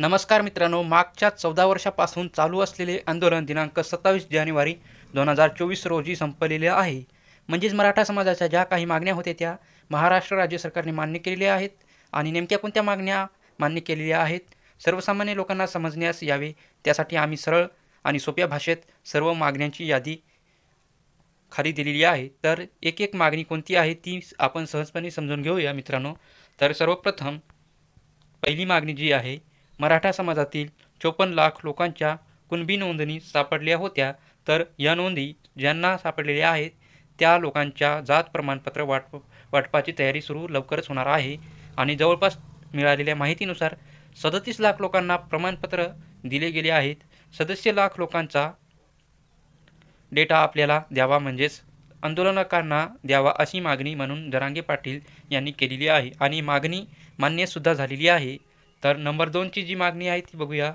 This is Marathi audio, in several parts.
नमस्कार मित्रांनो मागच्या चौदा वर्षापासून चालू असलेले आंदोलन दिनांक सत्तावीस जानेवारी दोन हजार चोवीस रोजी संपलेले आहे. म्हणजेच मराठा समाजाच्या ज्या काही मागण्या होत्या त्या महाराष्ट्र राज्य सरकारने मान्य केलेल्या आहेत आणि नेमक्या कोणत्या मागण्या मान्य केलेल्या आहेत सर्वसामान्य लोकांना समजण्यास यावे त्यासाठी आम्ही सरळ आणि सोप्या भाषेत सर्व मागण्यांची यादी खाली दिलेली आहे. तर एक एक मागणी कोणती आहे ती आपण सहजपणे समजून घेऊया मित्रांनो. तर सर्वप्रथम पहिली मागणी जी आहे मराठा समाजातील चोपन्न लाख लोकांच्या कुणबी नोंदणी सापडल्या होत्या तर या नोंदी ज्यांना सापडलेल्या आहेत त्या लोकांच्या जात प्रमाणपत्र वाटप वाटपाची तयारी सुरू लवकरच होणार आहे. आणि जवळपास मिळालेल्या माहितीनुसार सदतीस लाख लोकांना प्रमाणपत्र दिले गेले आहेत. सदस्य लाख लोकांचा डेटा आपल्याला द्यावा म्हणजेच आंदोलनकांना द्यावा अशी मागणी म्हणून जरांगे पाटील यांनी केलेली आहे. आणि मागणी मान्यसुद्धा झालेली आहे. तर नंबर दोनची जी मागणी आहे ती बघूया.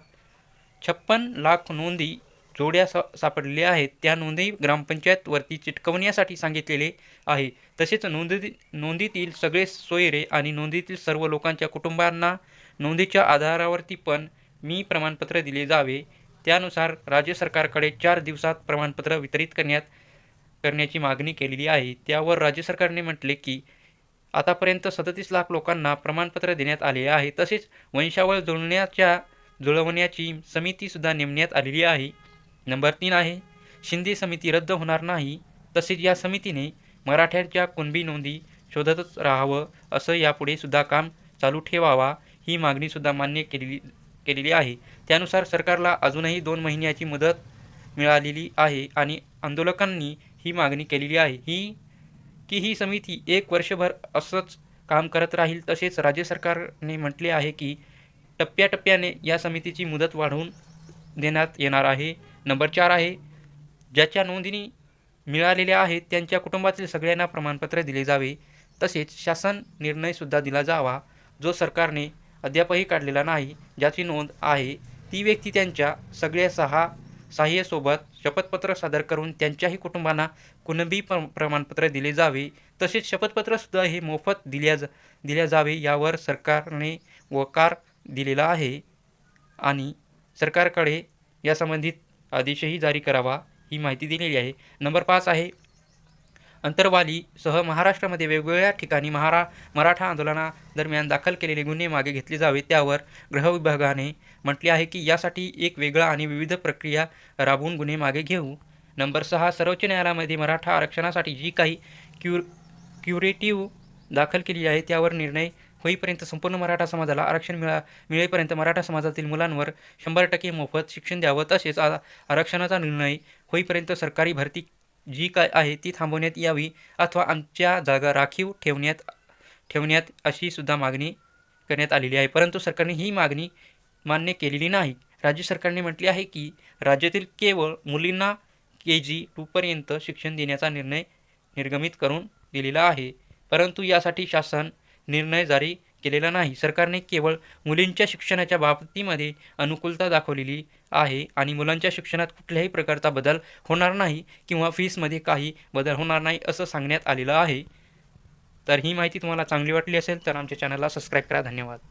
छप्पन लाख नोंदी जोड्या सा सापडलेल्या आहेत. त्या नोंदी ग्रामपंचायतवरती चिटकवण्यासाठी सांगितलेले आहे. तसेच नोंदी नोंदीतील सगळे सोयरे आणि नोंदीतील सर्व लोकांच्या कुटुंबांना नोंदीच्या आधारावरती पण मी प्रमाणपत्र दिले जावे. त्यानुसार राज्य सरकारकडे चार दिवसात प्रमाणपत्र वितरित करण्यात करण्याची मागणी केलेली आहे. त्यावर राज्य सरकारने म्हटले की आतापर्यंत सदतीस लाख लोकांना प्रमाणपत्र देण्यात आले आहे. तसेच वंशावळ जुळण्याच्या जुळवण्याची समितीसुद्धा नेमण्यात आलेली आहे. नंबर तीन आहे शिंदे समिती रद्द होणार नाही. तसेच या समितीने मराठ्यांच्या कुणबी नोंदी शोधतच राहावं असं यापुढे सुद्धा काम चालू ठेवावा ही मागणीसुद्धा मान्य केलेली केलेली आहे. त्यानुसार सरकारला अजूनही दोन महिन्याची मुदत मिळालेली आहे आणि आंदोलकांनी ही मागणी केलेली आहे. ही की ही समिती एक वर्षभर असंच काम करत राहील तसेच राज्य सरकारने म्हटले आहे की टप्प्याटप्प्याने या समितीची मुदत वाढवून देण्यात येणार आहे. नंबर चार आहे ज्याच्या नोंदणी मिळालेल्या आहेत त्यांच्या कुटुंबातील सगळ्यांना प्रमाणपत्र दिले जावे तसेच शासन निर्णयसुद्धा दिला जावा जो सरकारने अद्यापही काढलेला नाही. ज्याची नोंद आहे ती व्यक्ती त्यांच्या सगळ्या सहा सहाय्यसोबत शपथपत्र सादर करून त्यांच्याही कुटुंबांना कुणबी प्र प्रमाणपत्र दिले जावे. तसेच शपथपत्रसुद्धा हे मोफत दिल्या जा दिल्या जावे यावर सरकारने वकार दिलेला आहे. आणि सरकारकडे यासंबंधित आदेशही जारी करावा ही माहिती दिलेली आहे. नंबर पाच आहे अंतरवालीसह महाराष्ट्रामध्ये वेगवेगळ्या ठिकाणी महारा मराठा आंदोलनादरम्यान दाखल केलेले गुन्हे मागे घेतले जावे त्यावर गृहविभागाने म्हटले आहे की यासाठी एक वेगळा आणि विविध प्रक्रिया राबवून गुन्हे मागे घेऊ. नंबर सहा सर्वोच्च न्यायालयामध्ये मराठा आरक्षणासाठी जी काही क्युर क्युरेटिव्ह दाखल केली आहे त्यावर निर्णय होईपर्यंत संपूर्ण मराठा समाजाला आरक्षण मिळा मिळेपर्यंत मराठा समाजातील मुलांवर शंभर टक्के मोफत शिक्षण द्यावं तसेच आरक्षणाचा निर्णय होईपर्यंत सरकारी भरती जी काय आहे ती थांबवण्यात यावी अथवा आमच्या जागा राखीव ठेवण्यात ठेवण्यात अशी सुद्धा मागणी करण्यात आलेली आहे. परंतु सरकारने ही मागणी मान्य केलेली नाही. राज्य सरकारने म्हटले आहे की राज्यातील केवळ मुलींना के जी टूपर्यंत शिक्षण देण्याचा निर्णय निर्गमित करून दिलेला आहे. परंतु यासाठी शासन निर्णय जारी केलेला नाही. सरकारने केवळ मुलींच्या शिक्षणाच्या बाबतीमध्ये अनुकूलता दाखवलेली आहे आणि मुलांच्या शिक्षणात कुठल्याही प्रकारचा बदल होणार नाही किंवा फीसमध्ये काही बदल होणार नाही असं सांगण्यात आलेलं आहे. तर ही माहिती तुम्हाला चांगली वाटली असेल तर आमच्या चॅनलला सबस्क्राईब करा. धन्यवाद.